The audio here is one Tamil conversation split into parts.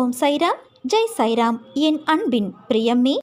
ஓம் சைராம் ஜெய் சைராம். என் அன்பின் பிரியமே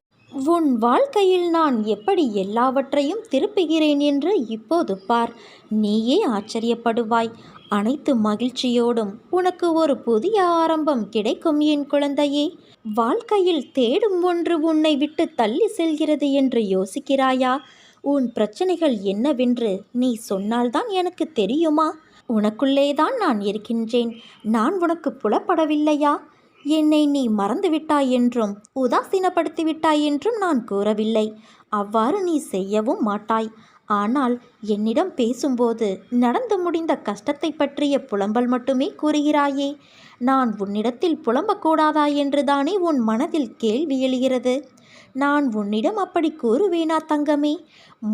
உன் வாழ்க்கையில் நான் எப்படி எல்லாவற்றையும் திருப்புகிறேன் என்று இப்போது பார். நீயே ஆச்சரியப்படுவாய். அனைத்து மகிழ்ச்சியோடும் உனக்கு ஒரு புதிய ஆரம்பம் கிடைக்கும் என் குழந்தையே. வாழ்க்கையில் தேடும் ஒன்று உன்னை விட்டு தள்ளி செல்கிறது என்று யோசிக்கிறாயா? உன் பிரச்சனைகள் என்னவென்று நீ சொன்னால்தான் எனக்கு தெரியுமா? உனக்குள்ளேதான் நான் இருக்கின்றேன். நான் உனக்கு புலப்படவில்லையா? என்னை நீ மறந்துவிட்டாய் என்றும் உதாசீனப்படுத்திவிட்டாய் என்றும் நான் கூறவில்லை. அவ்வாறு நீ செய்யவும் மாட்டாய். ஆனால் என்னிடம் பேசும்போது நடந்து முடிந்த கஷ்டத்தை பற்றிய புலம்பல் மட்டுமே கூறுகிறாயே. நான் உன்னிடத்தில் புலம்பக்கூடாதா என்றுதானே உன் மனதில் கேள்வி எழுகிறது. நான் உன்னிடம் அப்படி கூறுவேனா தங்கமே?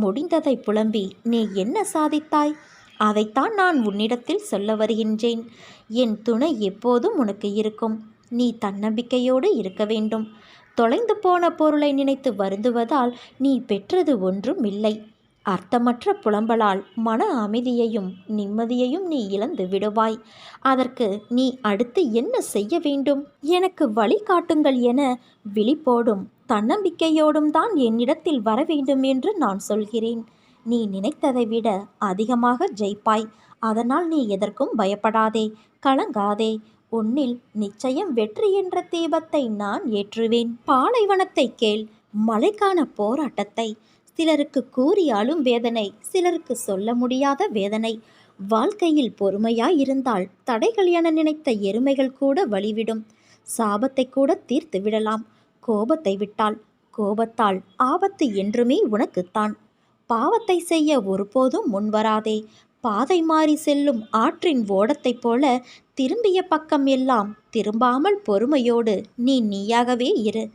முடிந்ததை புலம்பி நீ என்ன சாதித்தாய்? அதைத்தான் நான் உன்னிடத்தில் சொல்ல வருகின்றேன். என் துணை எப்போதும் உனக்கு இருக்கும். நீ தன்னம்பிக்கையோடு இருக்க வேண்டும். தொலைந்து போன பொருளை நினைத்து வருந்துவதால் நீ பெற்றது ஒன்றும் இல்லை. அர்த்தமற்ற புலம்பலால் மன அமைதியையும் நிம்மதியையும் நீ இழந்து விடுவாய். அதற்கு நீ அடுத்து என்ன செய்ய வேண்டும்? எனக்கு வழிகாட்டுங்கள் என விழிப்போடும் தன்னம்பிக்கையோடும் தான் என்னிடத்தில் வர வேண்டும் என்று நான் சொல்கிறேன். நீ நினைத்ததை விட அதிகமாக ஜெயிப்பாய். அதனால் நீ எதற்கும் பயப்படாதே. கலங்காதே. உன்னில் நிச்சயம் வெற்றி என்ற தீபத்தை நான் ஏற்றுவேன். பாலைவனத்தை கேள் மலைக்கான போராட்டத்தை. சிலருக்கு கூறியாலும் வேதனை சிலருக்கு சொல்ல முடியாத வேதனை. வாழ்க்கையில் பொறுமையாய் இருந்தால் தடைகள் என நினைத்த எருமைகள் கூட வழிவிடும். சாபத்தை கூட தீர்த்து விடலாம். கோபத்தை விட்டால் கோபத்தால் ஆபத்து என்றுமே உனக்குத்தான். பாவத்தை செய்ய ஒருபோதும் முன்வராதே. பாதை மாறி செல்லும் ஆற்றின் ஓடத்தைப் போல திரும்பிய பக்கம் எல்லாம் திரும்பாமல் பொறுமையோடு நீ நீயாகவே இரு.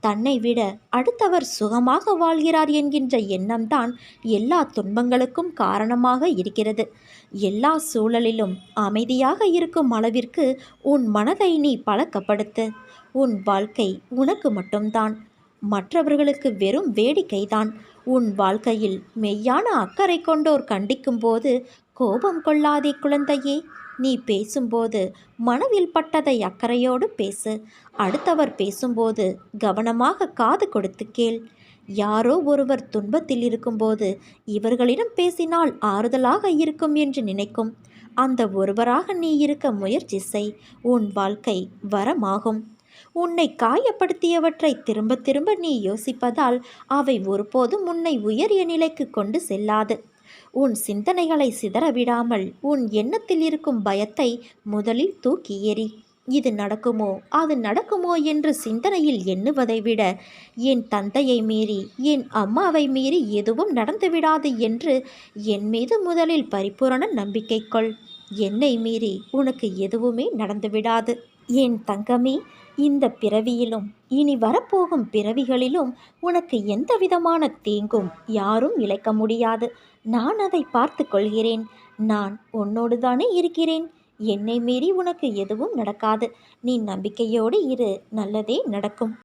தன்னை விட அடுத்தவர் சுகமாக வாழ்கிறார் என்கின்ற எண்ணம்தான் எல்லா துன்பங்களுக்கும் காரணமாக இருக்கிறது. எல்லா சூழலிலும் அமைதியாக இருக்கும் அளவிற்கு உன் மனதை நீ பழக்கப்படுத்து. உன் வாழ்க்கை உனக்கு மட்டும்தான். மற்றவர்களுக்கு வெறும் வேடிக்கைதான். உன் வாழ்க்கையில் மெய்யான அக்கறை கொண்டோர் கண்டிக்கும் போது கோபம் கொள்ளாதே குழந்தையே. நீ பேசும்போது மனதில் பட்டதை அக்கறையோடு பேசு. அடுத்தவர் பேசும்போது கவனமாக காது கொடுத்து கேள். யாரோ ஒருவர் துன்பத்தில் இருக்கும்போது இவர்களிடம் பேசினால் ஆறுதலாக இருக்கும் என்று நினைக்கும். அந்த ஒருவராக நீ இருக்க முயற்சி செய். உன் வாழ்க்கை வரமாகும். உன்னை காயப்படுத்தியவற்றை திரும்ப திரும்ப நீ யோசிப்பதால் அவை ஒருபோதும் உன்னை உயரிய நிலைக்கு கொண்டு செல்லாது. உன் சிந்தனைகளை சிதறவிடாமல் உன் எண்ணத்தில் இருக்கும் பயத்தை முதலில் தூக்கி எறி இது நடக்குமோ அது நடக்குமோ என்று சிந்தனையில் எண்ணுவதை விட என் தந்தையை மீறி என் அம்மாவை மீறி எதுவும் நடந்துவிடாது என்று என் மீது முதலில் பரிபூரண நம்பிக்கை கொள். என்னை மீறி உனக்கு எதுவுமே நடந்துவிடாது என் தங்கமே இந்த பிறவியிலும் இனி வரப்போகும் பிறவிகளிலும் உனக்கு எந்த விதமான தீங்கும் யாரும் இழைக்க முடியாது. நான் அதை பார்த்து கொள்கிறேன். நான் உன்னோடு தானே இருக்கிறேன். என்னை மீறி உனக்கு எதுவும் நடக்காது. நீ நம்பிக்கையோடு இரு. நல்லதே நடக்கும்.